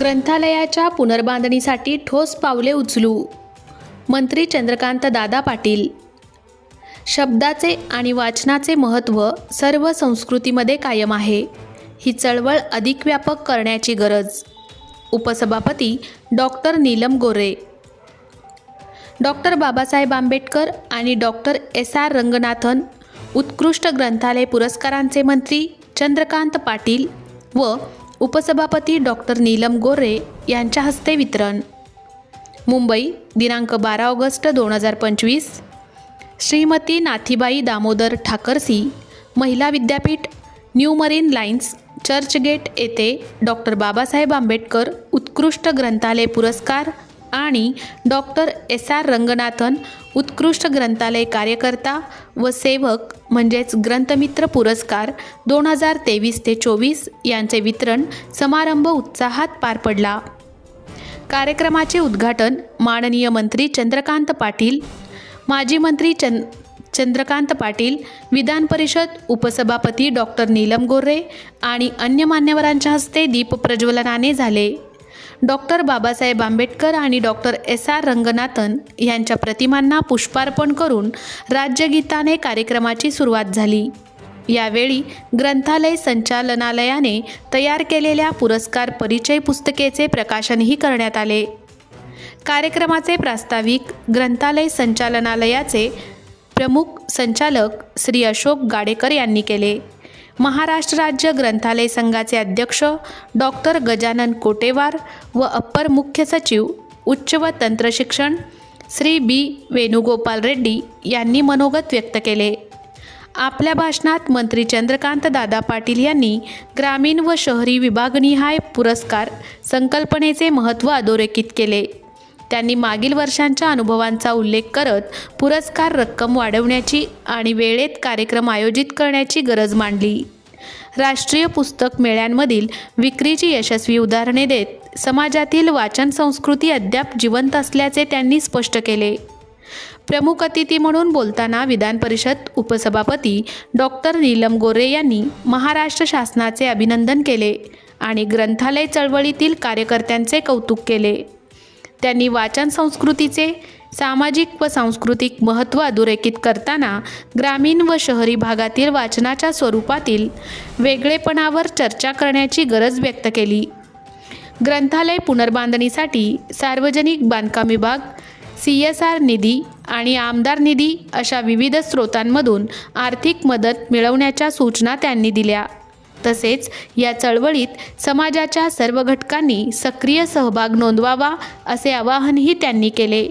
ग्रंथालयाच्या पुनर्बांधणीसाठी ठोस पावले उचलू. मंत्री चंद्रकांत दादा पाटील. शब्दाचे आणि वाचनाचे महत्त्व सर्व संस्कृतीमध्ये कायम आहे. ही चळवळ अधिक व्यापक करण्याची गरज. उपसभापती डॉक्टर नीलम गोरे डॉक्टर बाबासाहेब आंबेडकर आणि डॉक्टर एस. आर. रंगनाथन उत्कृष्ट ग्रंथालय पुरस्कारांचे मंत्री चंद्रकांत पाटील व उपसभापती डॉक्टर नीलम गोरे यांच्या हस्ते वितरण. मुंबई दिनांक बारा ऑगस्ट दोन हजार पंचवीस. श्रीमती नाथीबाई दामोदर ठाकरसी महिला विद्यापीठ न्यू मरीन लाईन्स चर्चगेट येथे डॉक्टर बाबासाहेब आंबेडकर उत्कृष्ट ग्रंथालय पुरस्कार आणि डॉक्टर एस आर रंगनाथन उत्कृष्ट ग्रंथालय कार्यकर्ता व सेवक म्हणजेच ग्रंथमित्र पुरस्कार दोन हजार तेवीस ते चोवीस यांचे वितरण समारंभ उत्साहात पार पडला. कार्यक्रमाचे उद्घाटन माननीय मंत्री चंद्रकांत पाटील माजी मंत्री चंद चंद्रकांत पाटील विधान परिषद उपसभापती डॉक्टर नीलम गोरे आणि अन्य मान्यवरांच्या हस्ते दीपप्रज्वलनाने झाले. डॉक्टर बाबासाहेब आंबेडकर आणि डॉक्टर एस आर रंगनाथन यांच्या प्रतिमांना पुष्पार्पण करून राज्यगीताने कार्यक्रमाची सुरुवात झाली. यावेळी ग्रंथालय संचालनालयाने तयार केलेल्या पुरस्कार परिचय पुस्तकेचे प्रकाशनही करण्यात आले. कार्यक्रमाचे प्रास्ताविक ग्रंथालय संचालनालयाचे प्रमुख संचालक श्री अशोक गाडेकर यांनी केले. महाराष्ट्र राज्य ग्रंथालय संघाचे अध्यक्ष डॉक्टर गजानन कोटेवार व अप्पर मुख्य सचिव उच्च व तंत्रशिक्षण श्री बी वेणुगोपाल रेड्डी यांनी मनोगत व्यक्त केले. आपल्या भाषणात मंत्री चंद्रकांत दादा पाटील यांनी ग्रामीण व शहरी विभागनिहाय पुरस्कार संकल्पनेचे महत्त्व अधोरेखित केले. त्यांनी मागील वर्षांच्या अनुभवांचा उल्लेख करत पुरस्कार रक्कम वाढवण्याची आणि वेळेत कार्यक्रम आयोजित करण्याची गरज मांडली. राष्ट्रीय पुस्तक मेळ्यांमधील विक्रीची यशस्वी उदाहरणे देत समाजातील वाचन संस्कृती अद्याप जिवंत असल्याचे त्यांनी स्पष्ट केले. प्रमुख अतिथी म्हणून बोलताना विधान परिषद उपसभापती डॉक्टर नीलम गोरे यांनी महाराष्ट्र शासनाचे अभिनंदन केले आणि ग्रंथालय चळवळीतील कार्यकर्त्यांचे कौतुक केले. त्यांनी वाचन संस्कृतीचे सामाजिक व सांस्कृतिक महत्त्व अधोरेखित करताना ग्रामीण व शहरी भागातील वाचनाच्या स्वरूपातील वेगळेपणावर चर्चा करण्याची गरज व्यक्त केली. ग्रंथालय पुनर्बांधणीसाठी सार्वजनिक बांधकाम विभाग सी एस आर निधी आणि आमदार निधी अशा विविध स्रोतांमधून आर्थिक मदत मिळवण्याच्या सूचना त्यांनी दिल्या. तसेच या चळवळीत समाजाच्या सर्व घटकांनी सक्रिय सहभाग नोंदवावा असे आवाहनही त्यांनी केले.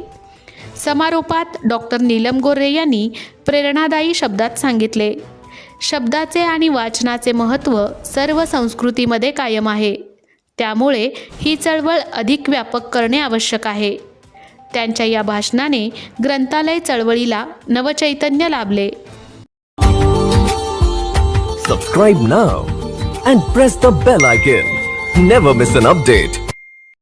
समारोपात डॉक्टर नीलम गोरे यांनी प्रेरणादायी शब्दात सांगितले. शब्दाचे आणि वाचनाचे महत्त्व सर्व संस्कृतीमध्ये कायम आहे. त्यामुळे ही चळवळ अधिक व्यापक करणे आवश्यक आहे. त्यांच्या या भाषणाने ग्रंथालय चळवळीला नवचैतन्य लाभले. Subscribe now and press the bell icon never miss an update